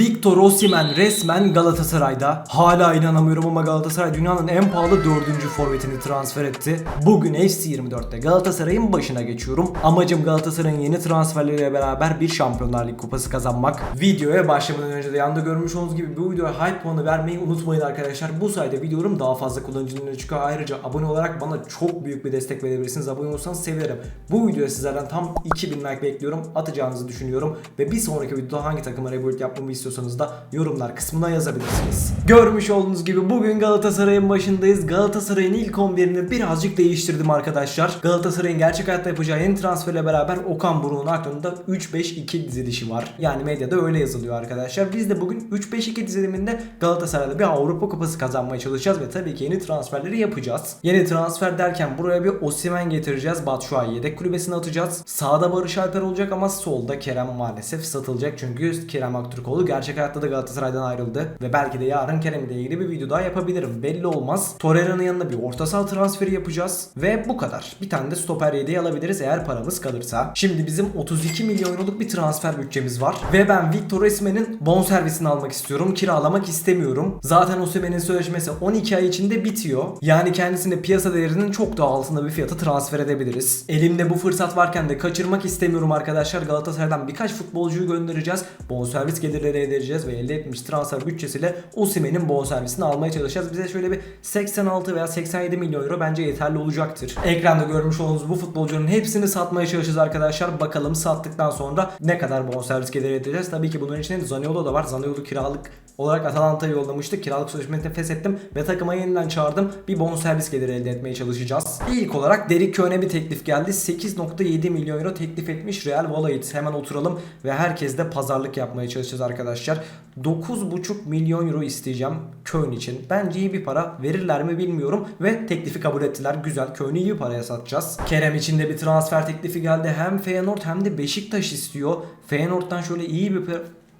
Victor Osimhen resmen Galatasaray'da. Hala inanamıyorum ama Galatasaray dünyanın en pahalı dördüncü forvetini transfer etti. Bugün FC24'te Galatasaray'ın başına geçiyorum. Amacım Galatasaray'ın yeni transferleriyle beraber bir Şampiyonlar Ligi kupası kazanmak. Videoya başlamadan önce de yanda görmüş olduğunuz gibi bu videoya hype puanı vermeyi unutmayın arkadaşlar. Bu sayede videolarım daha fazla kullanıcının önüne çıkıyor. Ayrıca abone olarak bana çok büyük bir destek verebilirsiniz. Abone olursanız sevinirim. Bu videoya sizlerden tam 2000 like bekliyorum. Atacağınızı düşünüyorum. Ve bir sonraki videoda hangi takıma rebuild yapmamı istiyorsanız da yorumlar kısmına yazabilirsiniz. Görmüş olduğunuz gibi bugün Galatasaray'ın başındayız. Galatasaray'ın ilk 11'ini birazcık değiştirdim arkadaşlar. Galatasaray'ın gerçek hayatta yapacağı yeni transferle beraber Okan Buruk'un aklında 3-5-2 dizilişi var. Yani medyada öyle yazılıyor arkadaşlar. Biz de bugün 3-5-2 diziliminde Galatasaray'da bir Avrupa Kupası kazanmaya çalışacağız ve tabii ki yeni transferleri yapacağız. Yeni transfer derken buraya bir Osimhen getireceğiz. Batshuayi yedek kulübesine atacağız. Sağda Barış Alper olacak ama solda Kerem maalesef satılacak. Çünkü Kerem Aktürkoğlu gerçek hayatta da Galatasaray'dan ayrıldı. Ve belki de yarın Kerem ile ilgili bir video daha yapabilirim. Belli olmaz. Torreira'nın yanına bir orta saha transferi yapacağız. Ve bu kadar. Bir tane de stoper yedeği alabiliriz eğer paramız kalırsa. Şimdi bizim 32 milyon euroluk bir transfer bütçemiz var. Ve ben Victor Osimhen'in bonservisini almak istiyorum. Kiralamak istemiyorum. Zaten Osimhen'in sözleşmesi 12 ay içinde bitiyor. Yani kendisine piyasa değerinin çok daha altında bir fiyata transfer edebiliriz. Elimde bu fırsat varken de kaçırmak istemiyorum arkadaşlar. Galatasaray'dan birkaç futbolcuyu göndereceğiz. Bonservis gelirleri edeceğiz ve elde etmiş transfer bütçesiyle Osimhen'in bonservisini almaya çalışacağız. Bize şöyle bir 86 veya 87 milyon euro bence yeterli olacaktır. Ekranda görmüş olduğunuz bu futbolcunun hepsini satmaya çalışacağız arkadaşlar. Bakalım sattıktan sonra ne kadar bonservis geliri edeceğiz. Tabii ki bunun içinde Zaniolo da var. Zaniolo kiralık olarak Atalanta'ya yollamıştık. Kiralık sözleşmesini feshettim ve takıma yeniden çağırdım. Bir bonservis geliri elde etmeye çalışacağız. İlk olarak Derek Köhn'e bir teklif geldi. 8.7 milyon euro teklif etmiş Real Valladolid. Hemen oturalım ve herkesle pazarlık yapmaya çalışacağız arkadaşlar. 9.5 milyon euro isteyeceğim Köln için. Bence iyi bir para. Verirler mi bilmiyorum ve teklifi kabul ettiler. Güzel. Köln'ü iyi paraya satacağız. Kerem için de bir transfer teklifi geldi. Hem Feyenoord hem de Beşiktaş istiyor. Feyenoord'dan şöyle iyi bir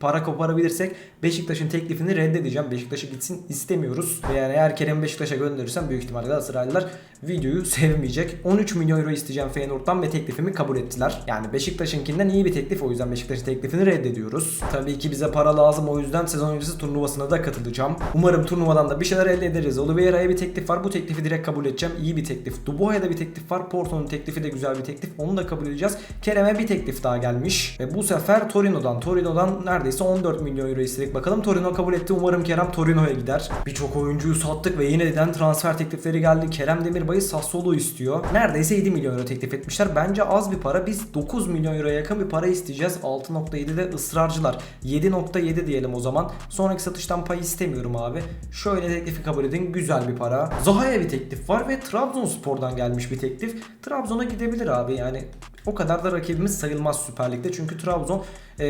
para koparabilirsek Beşiktaş'ın teklifini reddedeceğim. Beşiktaş'a gitsin istemiyoruz. Yani eğer Kerem Beşiktaş'a gönderirsem büyük ihtimalle Galatasaraylılar videoyu sevmeyecek. 13 milyon euro isteyeceğim Feyenoord'dan ve teklifimi kabul ettiler. Yani Beşiktaş'ınkinden iyi bir teklif o yüzden Beşiktaş'ın teklifini reddediyoruz. Tabii ki bize para lazım o yüzden sezon öncesi turnuvasına da katılacağım. Umarım turnuvadan da bir şeyler elde ederiz. Oliveira'ya bir teklif var. Bu teklifi direkt kabul edeceğim. İyi bir teklif. Dubois'a bir teklif var. Porto'nun teklifi de güzel bir teklif. Onu da kabul edeceğiz. Kerem'e bir teklif daha gelmiş. Ve bu sefer Torino'dan. Torino'dan neredeyse 14 milyon euro istedik. Bakalım Torino kabul etti. Umarım Kerem Torino'ya gider. Birçok oyuncuyu sattık ve yeniden transfer teklifleri geldi. Kerem Demirbay'ı Sassuolo istiyor. Neredeyse 7 milyon euro teklif etmişler. Bence az bir para. Biz 9 milyon euroya yakın bir para isteyeceğiz. 6.7'de ısrarcılar. 7.7 diyelim o zaman. Sonraki satıştan pay istemiyorum abi. Şöyle teklifi kabul edin. Güzel bir para. Zaha'ya bir teklif var ve Trabzonspor'dan gelmiş bir teklif. Trabzon'a gidebilir abi yani. O kadar da rakibimiz sayılmaz Süper Lig'de. Çünkü Trabzon e,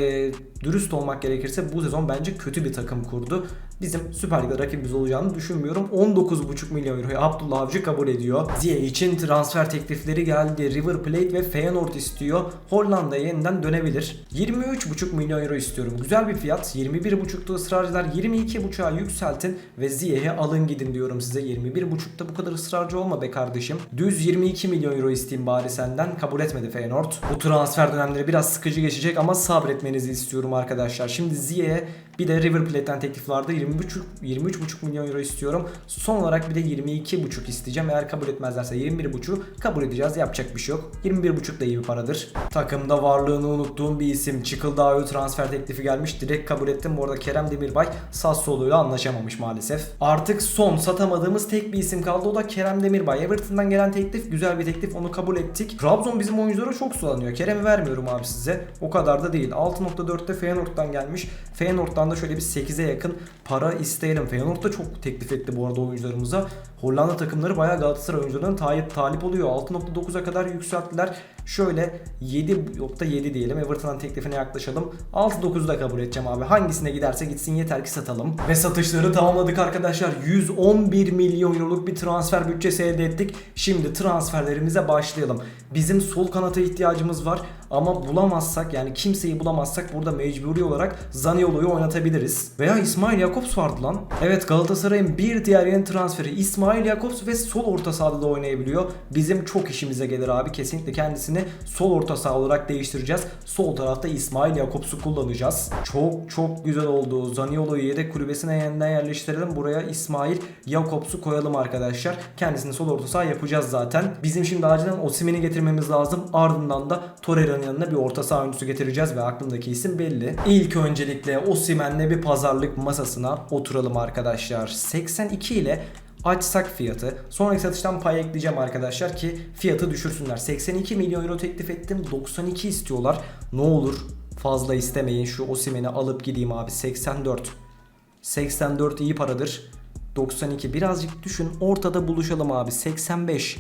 dürüst olmak gerekirse bu sezon bence kötü bir takım kurdu. Bizim Süper Lig'de rakibimiz olacağını düşünmüyorum. 19,5 milyon euroyu Abdullah Avcı kabul ediyor. Ziye için transfer teklifleri geldi. River Plate ve Feyenoord istiyor. Hollanda'ya yeniden dönebilir. 23,5 milyon euro istiyorum. Güzel bir fiyat. 21,5'ta ısrarcılar 22,5'a yükseltin ve Ziye'ye alın gidin diyorum size. 21,5'ta bu kadar ısrarcı olma be kardeşim. Düz 22 milyon euro isteyeyim bari senden. Kabul etmedi Feyenoord. Bu transfer dönemleri biraz sıkıcı geçecek ama sabretmenizi istiyorum arkadaşlar. Şimdi Ziye'ye bir de River Plate'den teklif vardı. 23,5 23,5 milyon euro istiyorum. Son olarak bir de 22,5 isteyeceğim. Eğer kabul etmezlerse 21,5'u kabul edeceğiz. Yapacak bir şey yok. 21,5 da iyi bir paradır. Takımda varlığını unuttuğum bir isim Çıkıldağ'ı transfer teklifi gelmiş. Direkt kabul ettim. Bu arada Kerem Demirbay Sassuolo'yla anlaşamamış maalesef. Artık son satamadığımız tek bir isim kaldı. O da Kerem Demirbay. Everton'dan gelen teklif güzel bir teklif. Onu kabul ettik. Trabzon bizim oyunculara çok sulanıyor. Kerem'i vermiyorum abi size. O kadar da değil. 6.4'te Feyenoord'dan gelmiş. Feyenoord'dan da şöyle bir 8'e yakın para isteyelim. Feyenoord da çok teklif etti bu arada oyuncularımıza. Hollanda takımları bayağı Galatasaray oyuncularının talip, talip oluyor. 6.9'a kadar yükselttiler. Şöyle 7.7 diyelim. Everton'ın teklifine yaklaşalım. 6.9'u da kabul edeceğim abi. Hangisine giderse gitsin yeter ki satalım. Ve satışları tamamladık arkadaşlar. 111 milyon euroluk bir transfer bütçesi elde ettik. Şimdi transferlerimize başlayalım. Bizim sol kanata ihtiyacımız var. Ama bulamazsak yani kimseyi bulamazsak burada mecburi olarak Zaniolo'yu oynatabiliriz. Veya İsmail Jakobs vardı lan. Evet Galatasaray'ın bir diğer yeni transferi İsmail Jakobs ve sol orta sahada da oynayabiliyor. Bizim çok işimize gelir abi. Kesinlikle kendisini ismini sol orta saha olarak değiştireceğiz. Sol tarafta İsmail Jakobs'u kullanacağız. Çok çok güzel oldu. Zaniolo'yu yedek kulübesine yeniden yerleştirelim. Buraya İsmail Jakobs'u koyalım arkadaşlar. Kendisini sol orta saha yapacağız zaten. Bizim şimdi acilen Osimhen'i getirmemiz lazım. Ardından da Torreira'nın yanına bir orta saha oyuncusu getireceğiz ve aklımdaki isim belli. İlk öncelikle Osimhen'le bir pazarlık masasına oturalım arkadaşlar. 82 ile açsak fiyatı. Sonraki satıştan pay ekleyeceğim arkadaşlar ki fiyatı düşürsünler. 82 milyon euro teklif ettim. 92 istiyorlar. Ne olur fazla istemeyin. Şu Osimhen'i alıp gideyim abi. 84. 84 iyi paradır. 92 birazcık düşün. Ortada buluşalım abi. 85.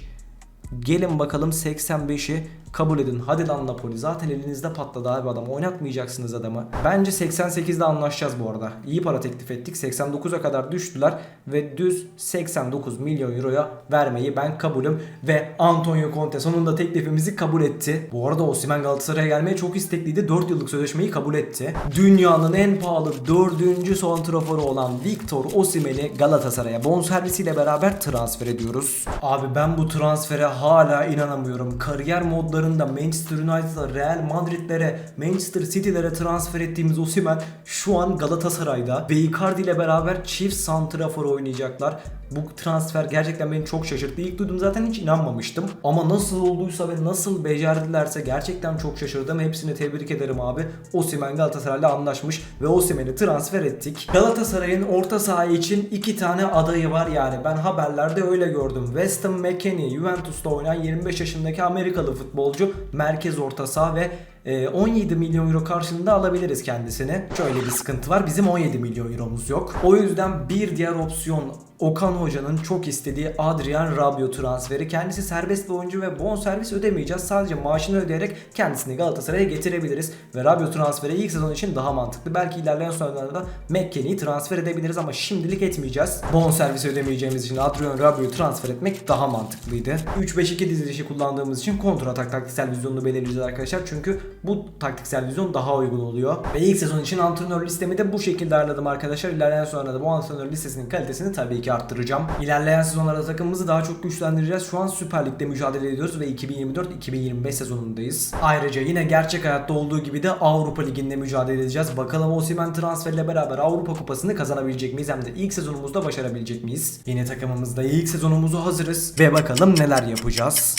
Gelin bakalım 85'i kabul edin. Hadi lan Napoli. Zaten elinizde patladı abi adam. Oynatmayacaksınız adamı. Bence 88'de anlaşacağız bu arada. İyi para teklif ettik. 89'a kadar düştüler ve düz 89 milyon euroya vermeyi ben kabulüm ve Antonio Conte sonunda teklifimizi kabul etti. Bu arada Osimhen Galatasaray'a gelmeye çok istekliydi. 4 yıllık sözleşmeyi kabul etti. Dünyanın en pahalı 4. santraforu olan Victor Osimhen'i Galatasaray'a bonservisiyle beraber transfer ediyoruz. Abi ben bu transfere hala inanamıyorum. Kariyer modlarında Manchester United'a, Real Madrid'lere, Manchester City'lere transfer ettiğimiz Osimhen şu an Galatasaray'da ve ile beraber çift santrafor oynayacaklar. Bu transfer gerçekten beni çok şaşırttı. İlk duydum zaten hiç inanmamıştım. Ama nasıl olduysa ve nasıl becerdilerse gerçekten çok şaşırdım. Hepsini tebrik ederim abi. Osimhen Galatasaray'la anlaşmış ve Osimhen'i transfer ettik. Galatasaray'ın orta saha için iki tane adayı var yani. Ben haberlerde öyle gördüm. Weston McKennie, Juventus'ta oynayan 25 yaşındaki Amerikalı futbolcu. Merkez orta saha ve e, 17 milyon euro karşılığında alabiliriz kendisini. Şöyle bir sıkıntı var. Bizim 17 milyon euromuz yok. O yüzden bir diğer opsiyon Okan Hoca'nın çok istediği Adrian Rabiot transferi. Kendisi serbest bir oyuncu ve bonservis ödemeyeceğiz. Sadece maaşını ödeyerek kendisini Galatasaray'a getirebiliriz. Ve Rabiot transferi ilk sezon için daha mantıklı. Belki ilerleyen sonralarda McKennie'yi transfer edebiliriz ama şimdilik etmeyeceğiz. Bonservis ödemeyeceğimiz için Adrian Rabiot'u transfer etmek daha mantıklıydı. 3-5-2 dizilişi kullandığımız için kontratak taktiksel vizyonunu belirleyeceğiz arkadaşlar. Çünkü bu taktiksel vizyon daha uygun oluyor. Ve ilk sezon için antrenör listemi de bu şekilde ayarladım arkadaşlar. İlerleyen sonrada bu antrenör listesinin kalitesini tabii ki arttıracağım. İlerleyen sezonlarda takımımızı daha çok güçlendireceğiz. Şu an Süper Lig'de mücadele ediyoruz ve 2024-2025 sezonundayız. Ayrıca yine gerçek hayatta olduğu gibi de Avrupa Ligi'nde mücadele edeceğiz. Bakalım Osimhen transferiyle beraber Avrupa Kupası'nı kazanabilecek miyiz? Hem de ilk sezonumuzda başarabilecek miyiz? Yeni takımımızda ilk sezonumuzu hazırız ve bakalım neler yapacağız.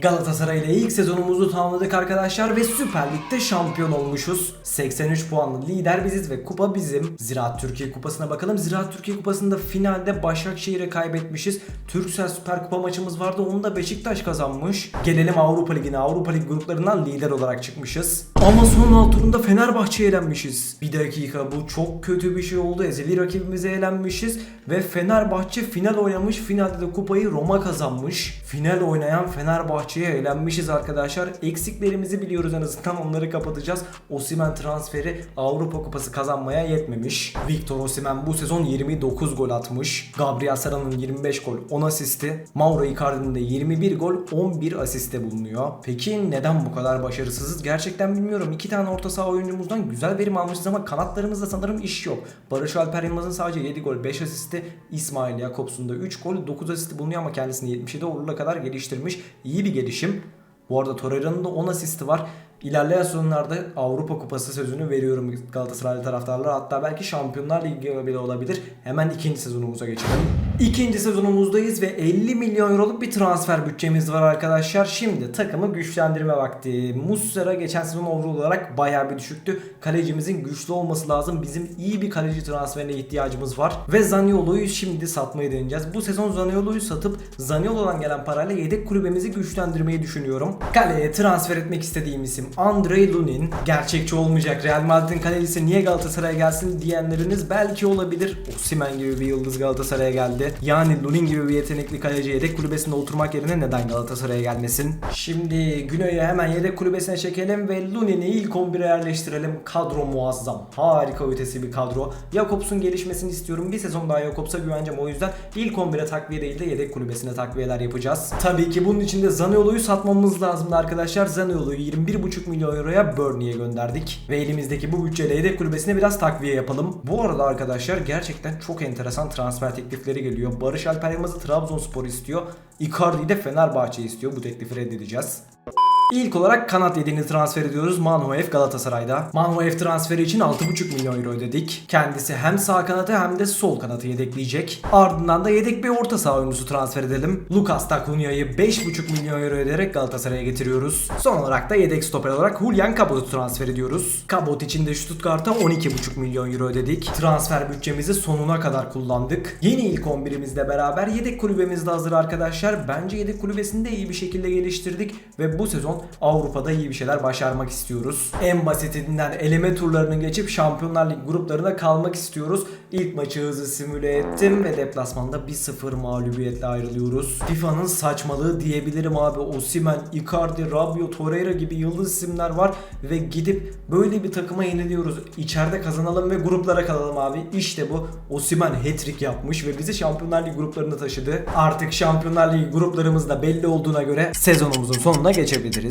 Galatasaray ile ilk sezonumuzu tamamladık arkadaşlar ve Süper Lig'de şampiyon olmuşuz. 83 puanlı lider biziz ve kupa bizim. Ziraat Türkiye Kupası'na bakalım. Ziraat Türkiye Kupası'nda finalde Başakşehir'e kaybetmişiz. Türksel Süper Kupa maçımız vardı. Onu da Beşiktaş kazanmış. Gelelim Avrupa Ligi'ne. Avrupa Lig gruplarından lider olarak çıkmışız. Ama son alt turunda Fenerbahçe'ye elenmişiz. Bir dakika bu çok kötü bir şey oldu. Ezeli rakibimize elenmişiz ve Fenerbahçe final oynamış. Finalde de kupayı Roma kazanmış. Final oynayan Fenerbahçe'ye elenmişiz arkadaşlar. Eksiklerimizi biliyoruz en azından onları kapatacağız. Osimhen transferi Avrupa Kupası kazanmaya yetmemiş. Victor Osimhen bu sezon 29 gol atmış. Gabriel Sara'nın 25 gol 10 asisti. Mauro Icardi'nin de 21 gol 11 asiste bulunuyor. Peki neden bu kadar başarısızız? Gerçekten bilmiyorum. İki tane orta saha oyuncumuzdan güzel verim almışız ama kanatlarımızda sanırım iş yok. Barış Alper Yılmaz'ın sadece 7 gol 5 asisti. İsmail Jakobs'un da 3 gol 9 asisti bulunuyor ama kendisini 77 overall'a kadar geliştirmiş. İyi bir gelişim. Bu arada Torreira'nın da 10 asisti var. İlerleyen sezonlarda Avrupa Kupası sözünü veriyorum Galatasaraylı taraftarlara. Hatta belki Şampiyonlar Ligi bile olabilir. Hemen ikinci sezonumuza geçelim. İkinci sezonumuzdayız ve 50 milyon euroluk bir transfer bütçemiz var arkadaşlar. Şimdi takımı güçlendirme vakti. Muslera geçen sezon overall olarak bayağı bir düşüktü. Kalecimizin güçlü olması lazım. Bizim iyi bir kaleci transferine ihtiyacımız var. Ve Zaniolo'yu şimdi satmayı deneyeceğiz. Bu sezon Zaniolo'yu satıp Zaniolo'dan gelen parayla yedek kulübemizi güçlendirmeyi düşünüyorum. Kaleye transfer etmek istediğim isim Andrei Lunin. Gerçekçi olmayacak. Real Madrid'in kalecisi niye Galatasaray'a gelsin diyenleriniz belki olabilir. Osimhen gibi bir yıldız Galatasaray'a geldi. Yani Lunin gibi bir yetenekli kaleci yedek kulübesinde oturmak yerine neden Galatasaray'a gelmesin? Şimdi Güney'e hemen yedek kulübesine çekelim ve Lunin'i ilk 11'e yerleştirelim. Kadro muazzam. Harika ötesi bir kadro. Jakobs'un gelişmesini istiyorum. Bir sezon daha Jakobs'a güveneceğim. O yüzden ilk 11'e takviye değil de yedek kulübesine takviyeler yapacağız. Tabii ki bunun için de Zaniolo'yu satmamız lazımdı arkadaşlar. Zaniolo'yu 21,5 milyon euroya Burnley'e gönderdik. Ve elimizdeki bu bütçeyle yedek kulübesine biraz takviye yapalım. Bu arada arkadaşlar gerçekten çok enteresan transfer teklifleri geliyor. Barış Alper Yılmaz'ı Trabzonspor istiyor. Icardi'yi de Fenerbahçe istiyor. Bu teklifi reddedeceğiz. İlk olarak kanat yediğini transfer ediyoruz Manuev Galatasaray'da. Manuev transferi için 6,5 milyon euro ödedik. Kendisi hem sağ kanatı hem de sol kanatı yedekleyecek. Ardından da yedek bir orta saha oyuncusu transfer edelim. Lucas Tacunya'yı 5,5 milyon euro öderek Galatasaray'a getiriyoruz. Son olarak da yedek stoper olarak Julian Cabot'u transfer ediyoruz. Cabot için de Stuttgart'a 12,5 milyon euro ödedik. Transfer bütçemizi sonuna kadar kullandık. Yeni ilk 11'imizle beraber yedek kulübemiz de hazır arkadaşlar. Bence yedek kulübesini de iyi bir şekilde geliştirdik ve bu sezon Avrupa'da iyi bir şeyler başarmak istiyoruz. En basitinden eleme turlarını geçip Şampiyonlar Ligi gruplarına kalmak istiyoruz. İlk maçı hızlı simüle ettim ve deplasmanda 1-0 mağlubiyetle ayrılıyoruz. FIFA'nın saçmalığı diyebilirim abi. Osimhen, Icardi, Rabiot, Torreira gibi yıldız isimler var ve gidip böyle bir takıma yeniliyoruz. İçeride kazanalım ve gruplara kalalım abi. İşte bu. Osimhen hat-trick yapmış ve bizi Şampiyonlar Ligi gruplarına taşıdı. Artık Şampiyonlar Ligi gruplarımız da belli olduğuna göre sezonumuzun sonuna geçebiliriz.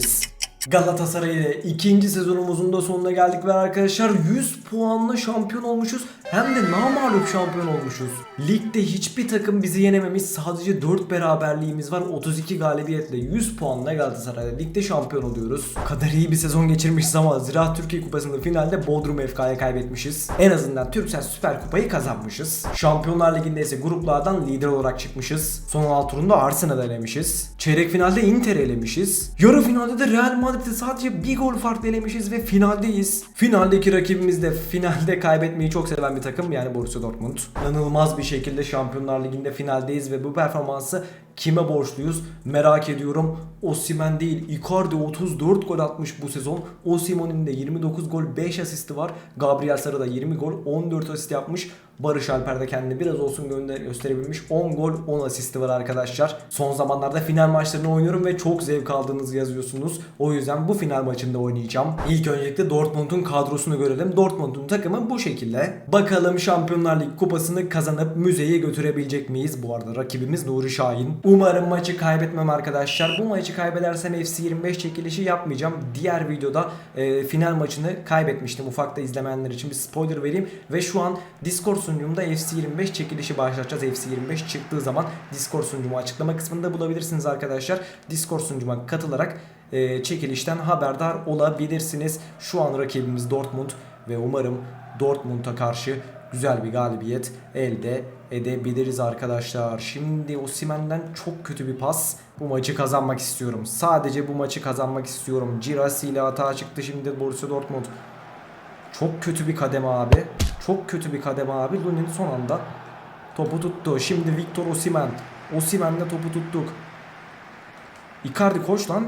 Galatasaray ile ikinci sezonumuzun da sonuna geldik ve arkadaşlar 100 puanla şampiyon olmuşuz. Hem de namağlup şampiyon olmuşuz. Ligde hiçbir takım bizi yenememiş. Sadece 4 beraberliğimiz var. 32 galibiyetle 100 puanla Galatasaray'da ligde şampiyon oluyoruz. Kadar iyi bir sezon geçirmişiz ama Ziraat Türkiye Kupası'nda finalde Bodrum FK'ya kaybetmişiz. En azından Türksel Süper Kupayı kazanmışız. Şampiyonlar Ligi'nde ise gruplardan lider olarak çıkmışız. Son 6 turunda Arsenal'ı elemişiz. Çeyrek finalde Inter elemişiz. Yarı finalde de Real Madrid'i sadece bir gol farklı elemişiz ve finaldeyiz. Finaldeki rakibimiz de finalde kaybetmeyi çok seven bir takım yani Borussia Dortmund. İnanılmaz bir şekilde Şampiyonlar Ligi'nde finaldeyiz ve bu performansı kime borçluyuz merak ediyorum. Osimhen değil Icardi 34 gol atmış bu sezon. Osimhen'in de 29 gol 5 asisti var. Gabriel Sara da 20 gol 14 asist yapmış. Barış Alper de kendini biraz olsun gönder gösterebilmiş. 10 gol 10 asisti var arkadaşlar. Son zamanlarda final maçlarını oynuyorum ve çok zevk aldığınızı yazıyorsunuz. O yüzden bu final maçında oynayacağım. İlk öncelikle Dortmund'un kadrosunu görelim. Dortmund'un takımı bu şekilde. Bakalım Şampiyonlar Ligi kupasını kazanıp müzeye götürebilecek miyiz? Bu arada rakibimiz Nuri Şahin. Umarım maçı kaybetmem arkadaşlar. Bu maçı kaybedersem FC25 çekilişi yapmayacağım. Diğer videoda e, final maçını kaybetmiştim. Ufakta izlemeyenler için bir spoiler vereyim. Ve şu an Discord sunucumda FC25 çekilişi başlatacağız. FC25 çıktığı zaman Discord sunucumu açıklama kısmında bulabilirsiniz arkadaşlar. Discord sunucuma katılarak e, çekilişten haberdar olabilirsiniz. Şu an rakibimiz Dortmund ve umarım Dortmund'a karşı güzel bir galibiyet elde edebiliriz arkadaşlar. Şimdi Osimhen'den çok kötü bir pas. Bu maçı kazanmak istiyorum. Sadece bu maçı kazanmak istiyorum. Girassi ile hata çıktı şimdi Borussia Dortmund. Çok kötü bir kademe abi. Çok kötü bir kademe abi. Lunin son anda topu tuttu. Şimdi Victor Osimhen. Osimhen'le topu tuttuk. Icardi koş lan.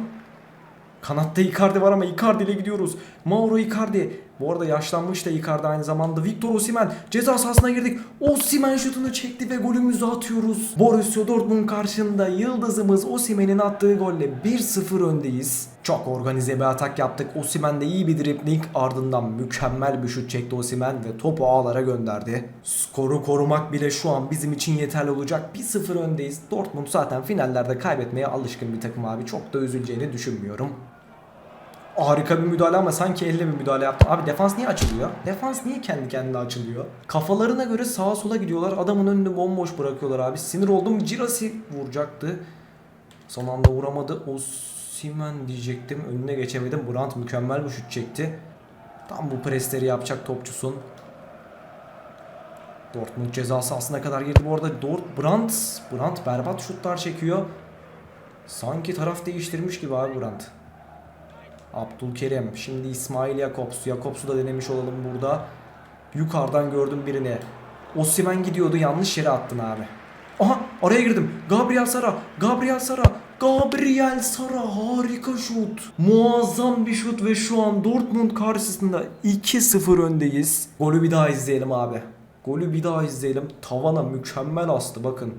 Kanatta Icardi var ama Icardi ile gidiyoruz. Mauro Icardi. Bu arada yaşlanmış da Icardi aynı zamanda. Victor Osimhen ceza sahasına girdik. Osimhen şutunu çekti ve golümüzü atıyoruz. Borussia Dortmund karşında yıldızımız Osimhen'in attığı golle 1-0 öndeyiz. Çok organize bir atak yaptık. Osimhen de iyi bir dribling ardından mükemmel bir şut çekti Osimhen ve topu ağlara gönderdi. Skoru korumak bile şu an bizim için yeterli olacak. 1-0 öndeyiz. Dortmund zaten finallerde kaybetmeye alışkın bir takım abi. Çok da üzüleceğini düşünmüyorum. Harika bir müdahale ama sanki elle bir müdahale yaptı. Abi defans niye açılıyor? Defans niye kendi kendine açılıyor? Kafalarına göre sağa sola gidiyorlar. Adamın önünü bomboş bırakıyorlar abi. Sinir oldum. Cirasi vuracaktı. Son anda vuramadı. Osimhen diyecektim. Önüne geçemedim. Brandt mükemmel bir şut çekti. Tam bu presleri yapacak topçusun. Dortmund ceza sahasına kadar girdi bu arada. Dort Brandt, Brandt berbat şutlar çekiyor. Sanki taraf değiştirmiş gibi abi Brandt. Abdülkerim. Şimdi İsmail Jakobs. Jakobs'u da denemiş olalım burada. Yukarıdan gördüm birini. Osimhen gidiyordu. Yanlış yere attın abi. Aha araya girdim. Gabriel Sara. Gabriel Sara. Gabriel Sara harika şut. Muazzam bir şut ve şu an Dortmund karşısında 2-0 öndeyiz. Golü bir daha izleyelim abi. Golü bir daha izleyelim. Tavana mükemmel astı bakın.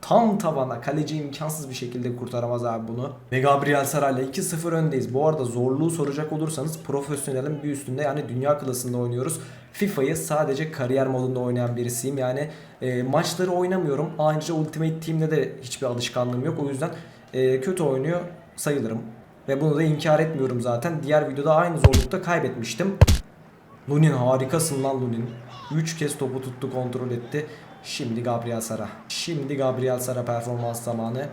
Tam tavana. Kaleci imkansız bir şekilde kurtaramaz abi bunu. Ve Gabriel Saray'la 2-0 öndeyiz. Bu arada zorluğu soracak olursanız profesyonelin bir üstünde yani dünya klasında oynuyoruz. FIFA'yı sadece kariyer modunda oynayan birisiyim. Yani e, maçları oynamıyorum. Ayrıca Ultimate Team'de de hiçbir alışkanlığım yok. O yüzden e, kötü oynuyor sayılırım. Ve bunu da inkar etmiyorum zaten. Diğer videoda aynı zorlukta kaybetmiştim. Lunin harikasın lan Lunin. 3 kez topu tuttu kontrol etti. Şimdi Gabriel Sara. Şimdi Gabriel Sara performans zamanı.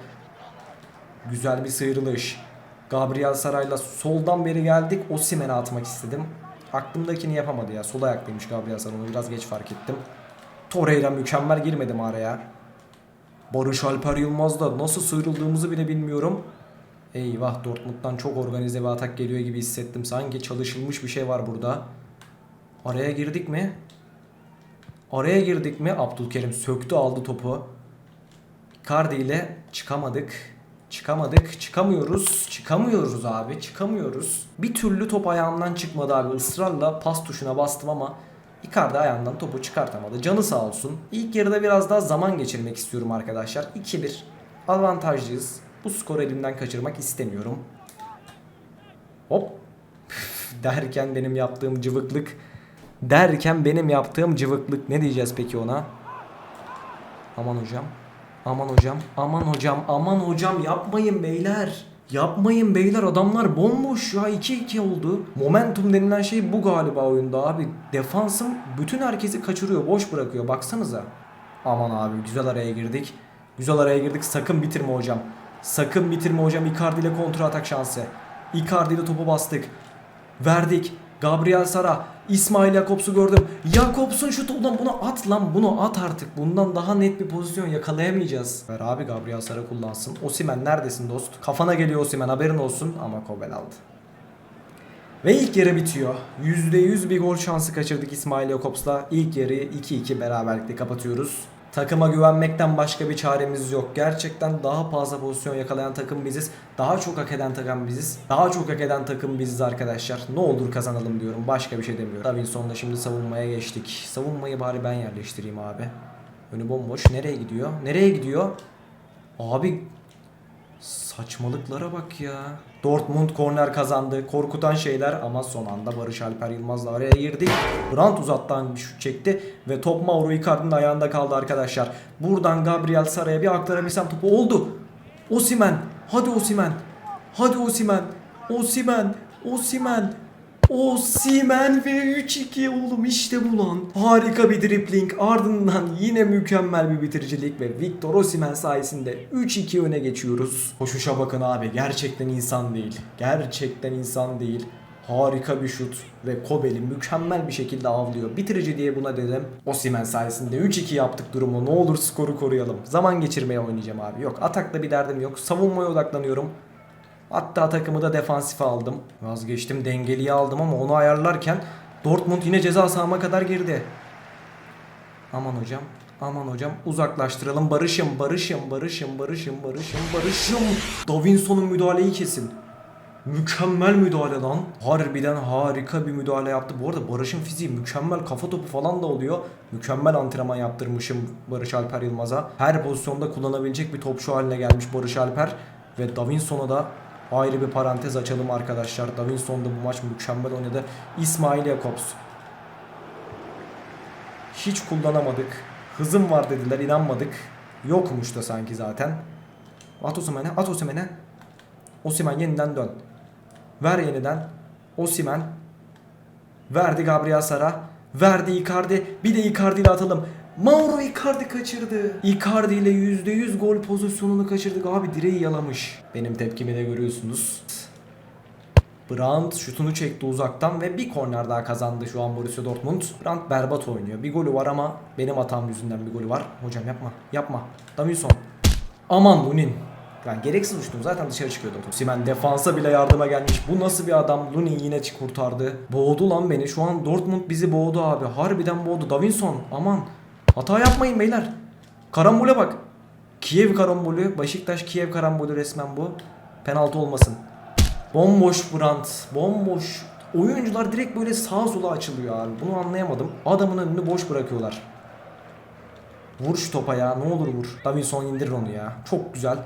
Güzel bir sıyrılış. Gabriel Saray'la soldan beri geldik. Osimhen'e atmak istedim. Aklımdakini yapamadı ya. Sol ayaklıymış Gabriel Saray. Onu biraz geç fark ettim. Torreira mükemmel girmedim araya. Barış Alper Yılmaz'da nasıl sıyrıldığımızı bile bilmiyorum. Eyvah Dortmund'dan çok organize bir atak geliyor gibi hissettim. Sanki çalışılmış bir şey var burada. Araya girdik mi? Araya girdik mi? Abdülkerim söktü aldı topu. Icardi ile çıkamadık. Çıkamadık. Çıkamıyoruz. Çıkamıyoruz abi. Çıkamıyoruz. Bir türlü top ayağımdan çıkmadı abi. Israrla pas tuşuna bastım ama Icardi ayağından topu çıkartamadı. Canı sağ olsun. İlk yarıda biraz daha zaman geçirmek istiyorum arkadaşlar. 2-1. Avantajlıyız. Bu skoru elimden kaçırmak istemiyorum. Hop. derken benim yaptığım cıvıklık. Derken benim yaptığım cıvıklık. Ne diyeceğiz peki ona? Aman hocam. Aman hocam. Aman hocam. Aman hocam yapmayın beyler. Yapmayın beyler adamlar bomboş ya 2-2 oldu. Momentum denilen şey bu galiba oyunda abi. Defansım bütün herkesi kaçırıyor boş bırakıyor baksanıza. Aman abi güzel araya girdik. Güzel araya girdik sakın bitirme hocam. Sakın bitirme hocam Icardi ile kontra atak şansı. Icardi ile topu bastık. Verdik. Gabriel Sara. İsmail Jakobs'u gördüm. Jakobs'un şutu ulan bunu at lan bunu at artık. Bundan daha net bir pozisyon yakalayamayacağız. Ver abi Gabriel Sara kullansın. Osimen neredesin dost? Kafana geliyor Osimen haberin olsun ama Kobel aldı. Ve ilk yarı bitiyor. %100 bir gol şansı kaçırdık İsmail Jakobs'la. İlk yarıyı 2-2 beraberlikle kapatıyoruz. Takıma güvenmekten başka bir çaremiz yok. Gerçekten daha fazla pozisyon yakalayan takım biziz. Daha çok hak eden takım biziz. Daha çok hak eden takım biziz arkadaşlar. Ne olur kazanalım diyorum. Başka bir şey demiyorum. Davinson'da şimdi savunmaya geçtik. Savunmayı bari ben yerleştireyim abi. Önü bomboş. Nereye gidiyor? Nereye gidiyor? Abi Saçmalıklara bak ya. Dortmund korner kazandı. Korkutan şeyler ama son anda Barış Alper Yılmaz'la araya girdik. Brandt uzattan bir şut çekti ve top Mauro Icardi'nin ayağında kaldı arkadaşlar. Buradan Gabriel Sara'ya bir aktarabilsem topu oldu. Osimen. Hadi Osimen. Hadi Osimen. Osimen. Osimen. Osimen ve 3-2 oğlum işte bu lan. Harika bir dripling ardından yine mükemmel bir bitiricilik ve Victor Osimen sayesinde 3-2 öne geçiyoruz. Koşuşa bakın abi gerçekten insan değil. Gerçekten insan değil. Harika bir şut ve Kobel'i mükemmel bir şekilde avlıyor. Bitirici diye buna dedim. Osimen sayesinde 3-2 yaptık durumu. Ne olur skoru koruyalım. Zaman geçirmeye oynayacağım abi. Yok atakla bir derdim yok. Savunmaya odaklanıyorum. Hatta takımı da defansife aldım. Vazgeçtim dengeliye aldım ama onu ayarlarken Dortmund yine ceza sahama kadar girdi. Aman hocam. Aman hocam uzaklaştıralım. Barışım, barışım, barışım, barışım, barışım, barışım. Davinson'un müdahaleyi kesin. Mükemmel müdahale lan. Harbiden harika bir müdahale yaptı. Bu arada Barış'ın fiziği mükemmel kafa topu falan da oluyor. Mükemmel antrenman yaptırmışım Barış Alper Yılmaz'a. Her pozisyonda kullanabilecek bir topçu haline gelmiş Barış Alper. Ve Davinson'a da ayrı bir parantez açalım arkadaşlar. Davinson da bu maç mükemmel oynadı. İsmail Jakobs. Hiç kullanamadık. Hızım var dediler inanmadık. Yokmuş da sanki zaten. At Osimhen'e, at Osimhen'e. Osimhen yeniden dön. Ver yeniden. Osimen. Verdi Gabriel Sara. Verdi Icardi. Bir de Icardi ile atalım. Mauro Icardi kaçırdı. Icardi ile %100 gol pozisyonunu kaçırdık. Abi direği yalamış. Benim tepkimi de görüyorsunuz. Brandt şutunu çekti uzaktan ve bir korner daha kazandı şu an Borussia Dortmund. Brandt berbat oynuyor. Bir golü var ama benim hatam yüzünden bir golü var. Hocam yapma. Yapma. Davinson. Aman Lunin. Ben gereksiz uçtum zaten dışarı çıkıyordu. Simen defansa bile yardıma gelmiş. Bu nasıl bir adam? Lunin yine kurtardı. Boğdu lan beni. Şu an Dortmund bizi boğdu abi. Harbiden boğdu. Davinson aman. Hata yapmayın beyler. Karambole bak. Kiev karambolü. Beşiktaş Kiev karambolü resmen bu. Penaltı olmasın. Bomboş Brandt. Bomboş. Oyuncular direkt böyle sağa sola açılıyor abi. Bunu anlayamadım. Adamın önünü boş bırakıyorlar. Vur şu topa ya. Ne olur vur. Davinson indir onu ya. Çok güzel.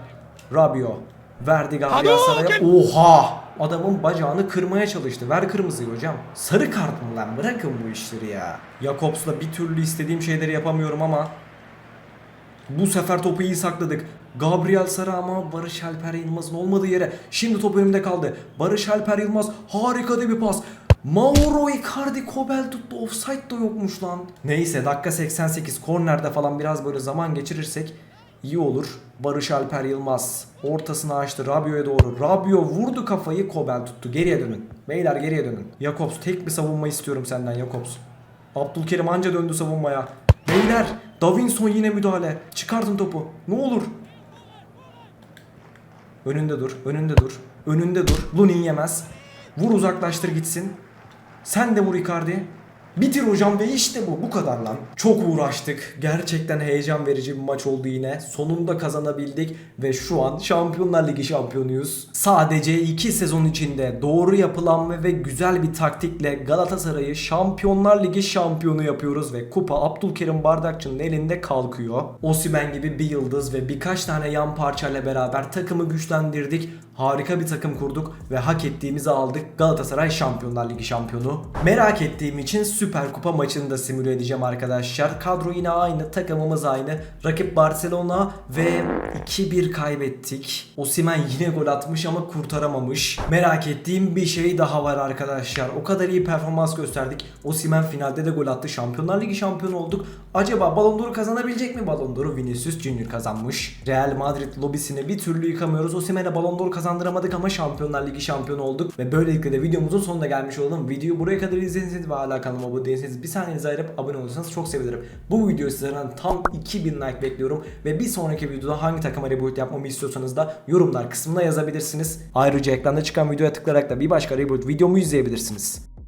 Rabio. Verdi Gabriel Saray'a. Oha! Adamın bacağını kırmaya çalıştı. Ver kırmızıyı hocam. Sarı kart mı lan? Bırakın bu işleri ya. Jakobs'la bir türlü istediğim şeyleri yapamıyorum ama bu sefer topu iyi sakladık. Gabriel Sara ama Barış Alper Yılmaz'ın olmadığı yere. Şimdi top önümde kaldı. Barış Alper Yılmaz harika bir pas. Mauro Icardi Kobel tuttu. Offside da yokmuş lan. Neyse dakika 88 kornerde falan biraz böyle zaman geçirirsek iyi olur. Barış Alper Yılmaz ortasını açtı Rabio'ya doğru. Rabio vurdu kafayı Kobel tuttu. Geriye dönün. Beyler geriye dönün. Jakobs tek bir savunma istiyorum senden Jakobs. Abdülkerim anca döndü savunmaya. Beyler Davinson yine müdahale. Çıkartın topu. Ne olur. Önünde dur. Önünde dur. Önünde dur. Lunin yemez. Vur uzaklaştır gitsin. Sen de vur Icardi. Bitir hocam ve işte bu. Bu kadar lan. Çok uğraştık. Gerçekten heyecan verici bir maç oldu yine. Sonunda kazanabildik ve şu an Şampiyonlar Ligi şampiyonuyuz. Sadece 2 sezon içinde doğru yapılanma ve güzel bir taktikle Galatasaray'ı Şampiyonlar Ligi şampiyonu yapıyoruz ve kupa Abdülkerim Bardakçı'nın elinde kalkıyor. Osimhen gibi bir yıldız ve birkaç tane yan parçayla beraber takımı güçlendirdik. Harika bir takım kurduk ve hak ettiğimizi aldık. Galatasaray Şampiyonlar Ligi şampiyonu. Merak ettiğim için Süper Kupa maçını da simüle edeceğim arkadaşlar. Kadro yine aynı, takımımız aynı. Rakip Barcelona ve 2-1 kaybettik. Osimhen yine gol atmış ama kurtaramamış. Merak ettiğim bir şey daha var arkadaşlar. O kadar iyi performans gösterdik. Osimhen finalde de gol attı. Şampiyonlar Ligi şampiyonu olduk. Acaba Ballon d'Or'u kazanabilecek mi Ballon d'Or'u? Vinicius Junior kazanmış. Real Madrid lobisini bir türlü yıkamıyoruz. Osimhen'e Ballon d'Or kazandıramadık ama Şampiyonlar Ligi şampiyonu olduk. Ve böylelikle de videomuzun sonuna gelmiş olalım. Videoyu buraya kadar izlediyseniz ve hala kanalıma abone değilseniz bir saniyenizi ayırıp abone olursanız çok sevinirim. Bu videoyu sizlerden tam 2000 like bekliyorum. Ve bir sonraki videoda hangi takıma reboot yapmamı istiyorsanız da yorumlar kısmına yazabilirsiniz. Ayrıca ekranda çıkan videoya tıklayarak da bir başka reboot videomu izleyebilirsiniz.